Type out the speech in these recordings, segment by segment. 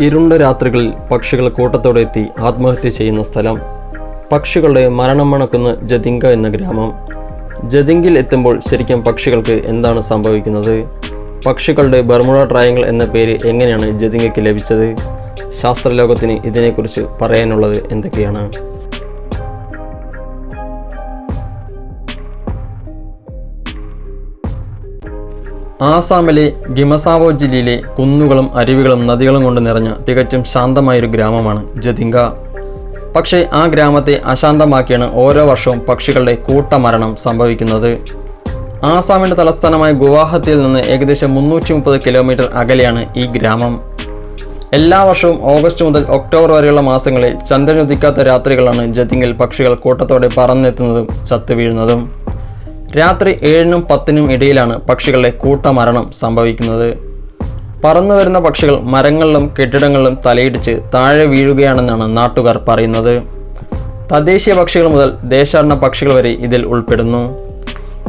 ഇരുണ്ട രാത്രികളിൽ പക്ഷികൾ കൂട്ടത്തോടെ എത്തി ആത്മഹത്യ ചെയ്യുന്ന സ്ഥലം. പക്ഷികളുടെ മരണം മണക്കുന്ന ജതിങ്ക എന്ന ഗ്രാമം. ജതിങ്കിൽ എത്തുമ്പോൾ ശരിക്കും പക്ഷികൾക്ക് എന്താണ് സംഭവിക്കുന്നത്? പക്ഷികളുടെ ബർമുഡ ട്രയങ്കിൾ എന്ന പേര് എങ്ങനെയാണ് ജതിങ്കയ്ക്ക് ലഭിച്ചത്? ശാസ്ത്രലോകത്തിന് ഇതിനെക്കുറിച്ച് പറയാനുള്ളത് എന്തൊക്കെയാണ്? ആസാമിലെ ഗിമസാവോ ജില്ലയിലെ കുന്നുകളും അരുവികളും നദികളും കൊണ്ട് നിറഞ്ഞ തികച്ചും ശാന്തമായൊരു ഗ്രാമമാണ് ജതിങ്ക. പക്ഷേ ആ ഗ്രാമത്തെ അശാന്തമാക്കിയാണ് ഓരോ വർഷവും പക്ഷികളുടെ കൂട്ടമരണം സംഭവിക്കുന്നത്. ആസാമിന്റെ തലസ്ഥാനമായ ഗുവാഹത്തിയിൽ നിന്ന് ഏകദേശം മുന്നൂറ്റി മുപ്പത് കിലോമീറ്റർ അകലെയാണ് ഈ ഗ്രാമം. എല്ലാ വർഷവും ഓഗസ്റ്റ് മുതൽ ഒക്ടോബർ വരെയുള്ള മാസങ്ങളിൽ ചന്ദ്രനുദിക്കാത്ത രാത്രികളാണ് ജതിങ്ങിൽ പക്ഷികൾ കൂട്ടത്തോടെ പറന്നെത്തുന്നതും ചത്തുവീഴുന്നതും. രാത്രി ഏഴിനും പത്തിനും ഇടയിലാണ് പക്ഷികളുടെ കൂട്ടമരണം സംഭവിക്കുന്നത്. പറന്നു വരുന്ന പക്ഷികൾ മരങ്ങളിലും കെട്ടിടങ്ങളിലും തലയിടിച്ച് താഴെ വീഴുകയാണെന്നാണ് നാട്ടുകാർ പറയുന്നത്. തദ്ദേശീയ പക്ഷികൾ മുതൽ ദേശാടന പക്ഷികൾ വരെ ഇതിൽ ഉൾപ്പെടുന്നു.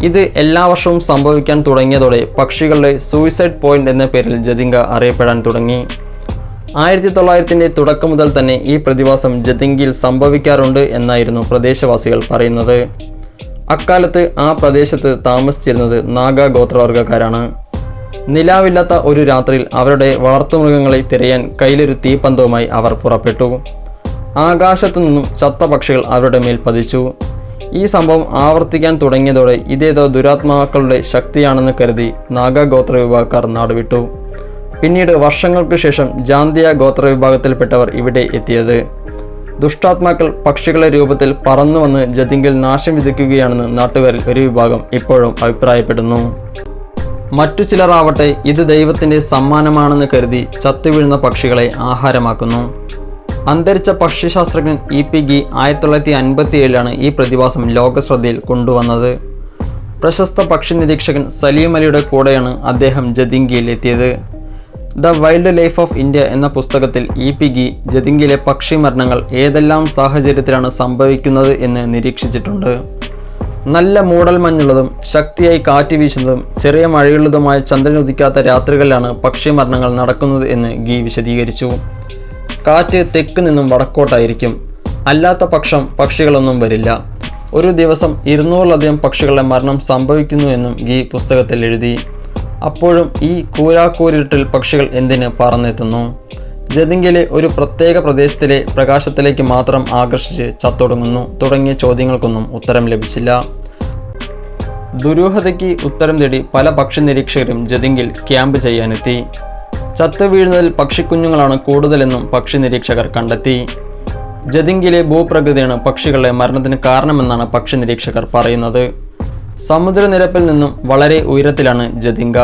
ഇത് എല്ലാ വർഷവും സംഭവിക്കാൻ തുടങ്ങിയതോടെ പക്ഷികളുടെ സൂയിസൈഡ് പോയിന്റ് എന്ന പേരിൽ ജതിങ്ക അറിയപ്പെടാൻ തുടങ്ങി. ആയിരത്തി തൊള്ളായിരത്തിന്റെ തുടക്കം മുതൽ തന്നെ ഈ പ്രതിഭാസം ജതിങ്കിയിൽ സംഭവിക്കാറുണ്ട് എന്നായിരുന്നു പ്രദേശവാസികൾ പറയുന്നത്. അക്കാലത്ത് ആ പ്രദേശത്ത് താമസിച്ചിരുന്നത് നാഗ ഗോത്രവർഗക്കാരാണ് നിലാവില്ലാത്ത ഒരു രാത്രിയിൽ അവരുടെ വളർത്തുമൃഗങ്ങളെ തിരയാൻ കയ്യിലൊരു തീപ്പന്തവുമായി അവർ പുറപ്പെട്ടു. ആകാശത്തു നിന്നും ചത്ത പക്ഷികൾ അവരുടെ മേൽ പതിച്ചു. ഈ സംഭവം ആവർത്തിക്കാൻ തുടങ്ങിയതോടെ ഇതേതോ ദുരാത്മാക്കളുടെ ശക്തിയാണെന്ന് കരുതി നാഗ ഗോത്ര വിഭാഗക്കാർ നാടുവിട്ടു. പിന്നീട് വർഷങ്ങൾക്ക് ശേഷം ജാന്തിയ ഗോത്ര വിഭാഗത്തിൽപ്പെട്ടവർ ഇവിടെ എത്തിയത്. ദുഷ്ടാത്മാക്കൾ പക്ഷികളുടെ രൂപത്തിൽ പറന്നു വന്ന് ജതിങ്കിൽ നാശം വിതയ്ക്കുകയാണെന്ന് നാട്ടുകാരിൽ ഒരു വിഭാഗം ഇപ്പോഴും അഭിപ്രായപ്പെടുന്നു. മറ്റു ചിലർ ആവട്ടെ ഇത് ദൈവത്തിന്റെ സമ്മാനമാണെന്ന് കരുതി ചത്തുവീഴുന്ന പക്ഷികളെ ആഹാരമാക്കുന്നു. അന്തരിച്ച പക്ഷിശാസ്ത്രജ്ഞൻ ഇ പി ഗി ആയിരത്തി തൊള്ളായിരത്തി അൻപത്തി ഏഴിലാണ് ഈ പ്രതിഭാസം ലോകശ്രദ്ധയിൽ കൊണ്ടുവന്നത്. പ്രശസ്ത പക്ഷി നിരീക്ഷകൻ സലീം അലിയുടെ കൂടെയാണ് അദ്ദേഹം ജതിങ്കിയിൽ എത്തിയത്. The wildlife of India എന്ന പുസ്തകത്തിൽ ഇ പി ഗി ജതിങ്കിലെ പക്ഷി മരണങ്ങൾ ഏതെല്ലാം സാഹചര്യത്തിലാണ് സംഭവിക്കുന്നത് എന്ന് നിരീക്ഷിച്ചിട്ടുണ്ട്. നല്ല മൂടൽ മഞ്ഞുള്ളതും ശക്തിയായി കാറ്റ് വീശുന്നതും ചെറിയ മഴയുള്ളതുമായ ചന്ദ്രൻ ഉദിക്കാത്ത രാത്രികളിലാണ് പക്ഷി മരണങ്ങൾ നടക്കുന്നത് എന്ന് ഗി വിശദീകരിച്ചു. കാറ്റ് തെക്ക് നിന്നും വടക്കോട്ടായിരിക്കും. അല്ലാത്ത പക്ഷം പക്ഷികളൊന്നും വരില്ല. ഒരു ദിവസം ഇരുന്നൂറിലധികം പക്ഷികളുടെ മരണം സംഭവിക്കുന്നു എന്നും ഗി പുസ്തകത്തിൽ എഴുതി. അപ്പോഴും ഈ കൂരാക്കൂരിട്ടിൽ പക്ഷികൾ എന്തിന് പറന്നെത്തുന്നു? ജതിങ്കിലെ ഒരു പ്രത്യേക പ്രദേശത്തിലെ പ്രകാശത്തിലേക്ക് മാത്രം ആകർഷിച്ച് ചത്തൊടുങ്ങുന്നു. തുടങ്ങിയ ചോദ്യങ്ങൾക്കൊന്നും ഉത്തരം ലഭിച്ചില്ല. ദുരൂഹതയ്ക്ക് ഉത്തരം തേടി പല പക്ഷി നിരീക്ഷകരും ജതിങ്കിൽ ക്യാമ്പ് ചെയ്യാനെത്തി. ചത്തു വീഴുന്നതിൽ പക്ഷിക്കുഞ്ഞുങ്ങളാണ് കൂടുതലെന്നും പക്ഷി നിരീക്ഷകർ കണ്ടെത്തി. ജതിങ്കിലെ ഭൂപ്രകൃതിയാണ് പക്ഷികളുടെ മരണത്തിന് കാരണമെന്നാണ് പക്ഷി നിരീക്ഷകർ പറയുന്നത്. സമുദ്രനിരപ്പിൽ നിന്നും വളരെ ഉയരത്തിലാണ് ജതിങ്ക.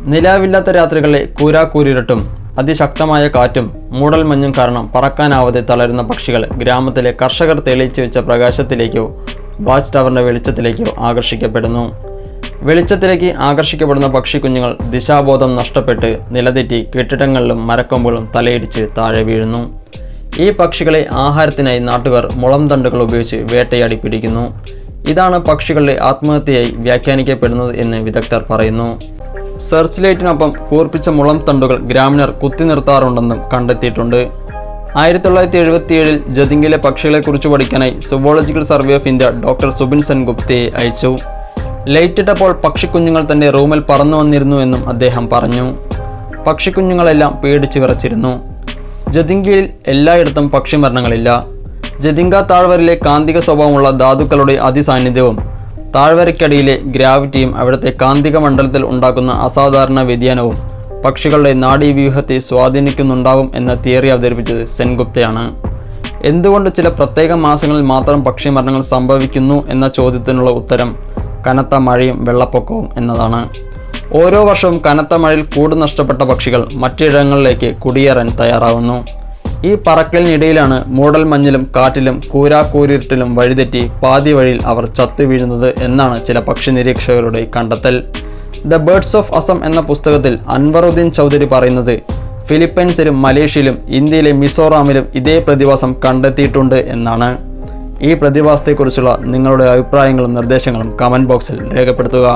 നിലാവില്ലാത്ത രാത്രികളിലെ കൂരാക്കൂരിരട്ടും അതിശക്തമായ കാറ്റും മൂടൽമഞ്ഞും കാരണം പറക്കാനാവാതെ തളരുന്ന പക്ഷികൾ ഗ്രാമത്തിലെ കർഷകർ തെളിയിച്ചു വെച്ച പ്രകാശത്തിലേക്കോ വാച്ച് ടവറിന്റെ വെളിച്ചത്തിലേക്കോ ആകർഷിക്കപ്പെടുന്നു. വെളിച്ചത്തിലേക്ക് ആകർഷിക്കപ്പെടുന്ന പക്ഷിക്കുഞ്ഞുങ്ങൾ ദിശാബോധം നഷ്ടപ്പെട്ട് നിലതെറ്റി കെട്ടിടങ്ങളിലും മരക്കൊമ്പുകളും തലയിടിച്ച് താഴെ വീഴുന്നു. ഈ പക്ഷികളെ ആഹാരത്തിനായി നാട്ടുകാർ മുളം തണ്ടുകൾ ഉപയോഗിച്ച് വേട്ടയാടി പിടിക്കുന്നു. ഇതാണ് പക്ഷികളുടെ ആത്മഹത്യയായി വ്യാഖ്യാനിക്കപ്പെടുന്നത് എന്ന് വിദഗ്ധർ പറയുന്നു. സെർച്ച് ലൈറ്റിനൊപ്പം കൂർപ്പിച്ച മുളം തണ്ടുകൾ ഗ്രാമീണർ കുത്തി നിർത്താറുണ്ടെന്നും കണ്ടെത്തിയിട്ടുണ്ട്. ആയിരത്തി തൊള്ളായിരത്തി എഴുപത്തിയേഴിൽ ജതിങ്കിലെ പക്ഷികളെക്കുറിച്ച് പഠിക്കാനായി zoological survey of India doctor Subin Sen ഗുപ്തയെ അയച്ചു. ലൈറ്റിട്ടപ്പോൾ പക്ഷിക്കുഞ്ഞുങ്ങൾ തന്റെ റൂമിൽ പറന്നു വന്നിരുന്നു എന്നും അദ്ദേഹം പറഞ്ഞു. പക്ഷിക്കുഞ്ഞുങ്ങളെല്ലാം പേടിച്ച് വിറച്ചിരുന്നു. ജതിങ്കയിൽ എല്ലായിടത്തും പക്ഷിമരണങ്ങളില്ല. ജതിങ്ക താഴ്വരയിലെ കാന്തിക സ്വഭാവമുള്ള ധാതുക്കളുടെ അതിസാന്നിധ്യവും താഴ്വരയ്ക്കടിയിലെ ഗ്രാവിറ്റിയും അവിടുത്തെ കാന്തിക മണ്ഡലത്തിൽ ഉണ്ടാക്കുന്ന അസാധാരണ വ്യതിയാനവും പക്ഷികളുടെ നാഡീവ്യൂഹത്തെ സ്വാധീനിക്കുന്നുണ്ടാവും എന്ന തിയറി അവതരിപ്പിച്ചത് സെൻഗുപ്തയാണ്. എന്തുകൊണ്ട് ചില പ്രത്യേക മാസങ്ങളിൽ മാത്രം പക്ഷിമരണങ്ങൾ സംഭവിക്കുന്നു എന്ന ചോദ്യത്തിനുള്ള ഉത്തരം കനത്ത മഴയും വെള്ളപ്പൊക്കവും എന്നതാണ്. ഓരോ വർഷവും കനത്ത മഴയിൽ കൂട് നഷ്ടപ്പെട്ട പക്ഷികൾ മറ്റിടങ്ങളിലേക്ക് കുടിയേറാൻ തയ്യാറാവുന്നു. ഈ പറക്കലിനിടയിലാണ് മൂടൽ മഞ്ഞിലും കാറ്റിലും കൂരാക്കൂരിട്ടിലും വഴിതെറ്റി പാതി വഴിയിൽ അവർ ചത്തു വീഴുന്നത് എന്നാണ് ചില പക്ഷി നിരീക്ഷകരുടെ കണ്ടെത്തൽ. ദ ബേർഡ്സ് ഓഫ് അസം എന്ന പുസ്തകത്തിൽ അൻവറുദ്ദീൻ ചൗധരി പറയുന്നത് ഫിലിപ്പൈൻസിലും മലേഷ്യയിലും ഇന്ത്യയിലെ മിസോറാമിലും ഇതേ പ്രതിഭാസം കണ്ടെത്തിയിട്ടുണ്ട് എന്നാണ്. ഈ പ്രതിഭാസത്തെക്കുറിച്ചുള്ള നിങ്ങളുടെ അഭിപ്രായങ്ങളും നിർദ്ദേശങ്ങളും കമന്റ് ബോക്സിൽ രേഖപ്പെടുത്തുക.